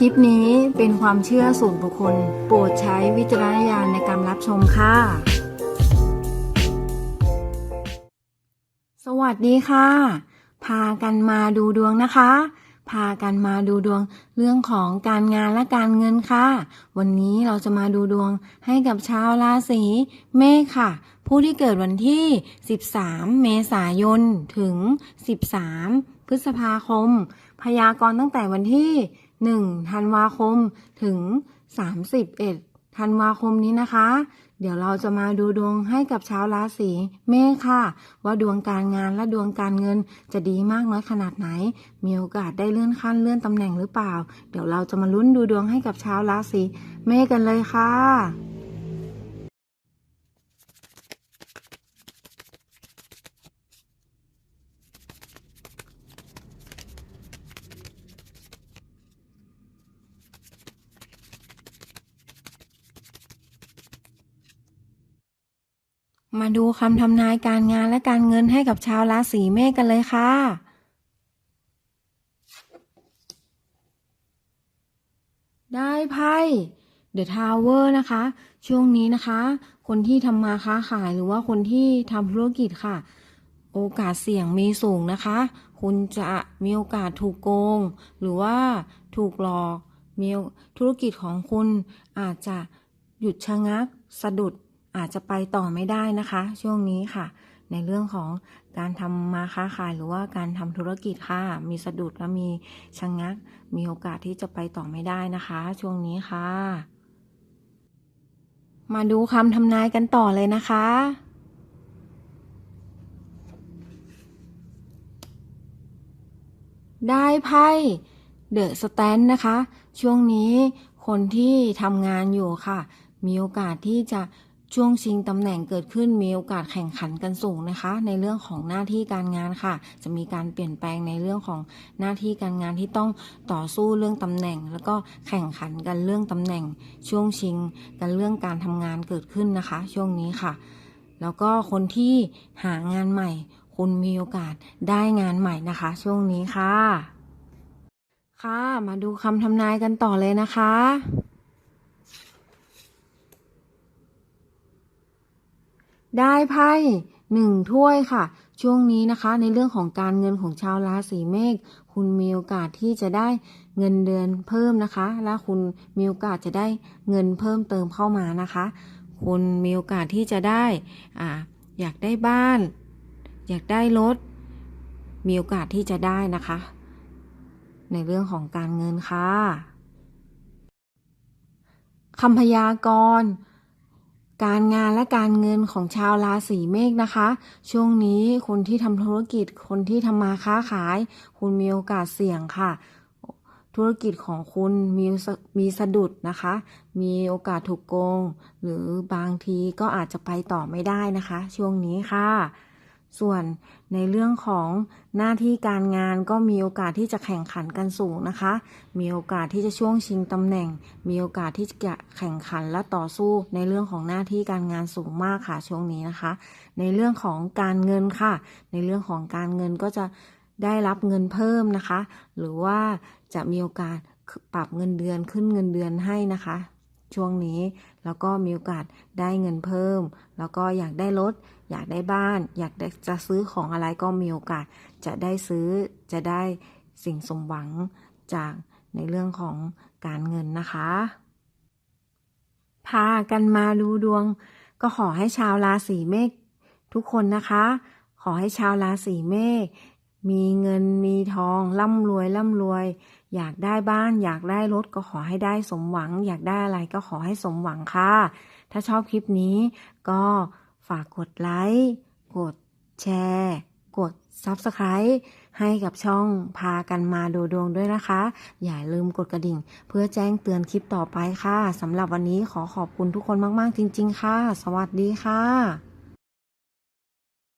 คลิปนี้เป็นความเชื่อส่วนบุคคล โปรดใช้วิจารณญาณในการรับชมค่ะ สวัสดีค่ะ พากันมาดูดวงนะคะ พากันมาดูดวงเรื่องของการงานและการเงินค่ะ วันนี้เราจะมาดูดวงให้กับชาวราศีเมษค่ะผู้ที่เกิดวันที่ 13 เมษายน ถึง 13 พฤษภาคม พยากรณ์ตั้งแต่วันที่ 1ธันวาคมถึง 31ธันวาคมนี้นะคะ เดี๋ยวเราจะมาดูดวงให้กับชาวราศีเมษค่ะ ว่าดวงการงานและดวงการเงินจะดีมากน้อยขนาดไหน มีโอกาสได้เลื่อนขั้นเลื่อนตำแหน่งหรือเปล่า เดี๋ยวเราจะมาลุ้นดูดวงให้กับชาวราศีเมษกันเลยค่ะ มาดูคำทำนายการงานและการเงินให้กับชาวราศีเมษกันเลยค่ะ ได้ไพ่ The Tower นะคะ ช่วงนี้นะคะ คนที่ทำมาค้าขายหรือว่าคนที่ทำธุรกิจค่ะ โอกาสเสี่ยงมีสูงนะคะ คุณจะมีโอกาสถูกโกง หรือว่าถูกหลอกมีธุรกิจของคุณอาจจะหยุดชะงัก สะดุด อาจจะไปต่อไม่ได้นะคะ ช่วงนี้ค่ะ ในเรื่องของการทำมาค้าขายหรือว่าการทำธุรกิจค่ะ มีสะดุดและมีชะงัก มีโอกาสที่จะไปต่อไม่ได้นะคะ ช่วงนี้ค่ะ มาดูคำทำนายกันต่อเลยนะคะได้ไพ่เดอะสแตนนะคะ ช่วงนี้คนที่ทำงานอยู่ค่ะ มีโอกาสที่จะ ช่วงชิงตำแหน่งเกิดขึ้นมีโอกาสแข่งขันกันสูงนะคะ ในเรื่องของหน้าที่การงานค่ะ จะมีการเปลี่ยนแปลงในเรื่องของหน้าที่การงานที่ต้องต่อสู้เรื่องตำแหน่ง แล้วก็แข่งขันกันเรื่องตำแหน่ง ช่วงชิงกันเรื่องการทำงานเกิดขึ้นนะคะ ช่วงนี้ค่ะ แล้วก็คนที่หางานใหม่ คุณมีโอกาสได้งานใหม่นะคะ ช่วงนี้ค่ะ ค่ะ มาดูคำทำนายกันต่อเลยนะคะ ได้ไพ่หนึ่งถ้วยค่ะ ช่วงนี้นะคะ ในเรื่องของการเงินของชาวราศีเมษคุณมีโอกาสที่จะได้เงินเดือนเพิ่มนะคะ และคุณมีโอกาสจะได้เงินเพิ่มเติมเข้ามานะคะ คุณมีโอกาสที่จะได้อ่าอยากได้บ้าน อยากได้รถ มีโอกาสที่จะได้นะคะ ในเรื่องของการเงินค่ะคำพยากรณ์ การงานและการเงินของชาวราศีเมษนะคะ ช่วงนี้คนที่ทำธุรกิจคนที่ทำมาค้าขาย คุณมีโอกาสเสี่ยงค่ะ ธุรกิจของคุณมีมีสะดุดนะคะ มีโอกาสถูกโกง หรือบางทีก็อาจจะไปต่อไม่ได้นะคะ ช่วงนี้ค่ะ ส่วนในเรื่องของหน้าที่การงานก็มีโอกาสที่จะแข่งขันกันสูงนะคะ มีโอกาสที่จะช่วงชิงตำแหน่ง มีโอกาสที่จะแข่งขันและต่อสู้ในเรื่องของหน้าที่การงานสูงมากค่ะช่วงนี้นะคะ ในเรื่องของการเงินค่ะ ในเรื่องของการเงินก็จะได้รับเงินเพิ่มนะคะ หรือว่าจะมีโอกาสปรับเงินเดือนขึ้นเงินเดือนให้นะคะ ช่วงนี้ แล้วก็มีโอกาสได้เงินเพิ่ม แล้วก็อยากได้รถอยากได้บ้าน อยากจะซื้อของอะไรก็มีโอกาสจะได้ซื้อจะได้สิ่งสมหวังจากในเรื่องของการเงินนะคะ พากันมาดูดวง ก็ขอให้ชาวราศีเมษทุกคนนะคะ ขอให้ชาวราศีเมษ มีเงินมีทองร่ำรวยร่ำรวย อยากได้บ้าน อยากได้รถก็ขอให้ได้สมหวัง อยากได้อะไรก็ขอให้สมหวังค่ะ ถ้าชอบคลิปนี้ก็ฝากกดไลค์กดแชร์ กด Subscribe ให้กับช่องพากันมาดูดวงด้วยนะคะ อย่าลืมกดกระดิ่ง เพื่อแจ้งเตือนคลิปต่อไปค่ะสำหรับวันนี้ขอขอบคุณทุกคนมาก ๆ จริง ๆ ค่ะ สวัสดีค่ะ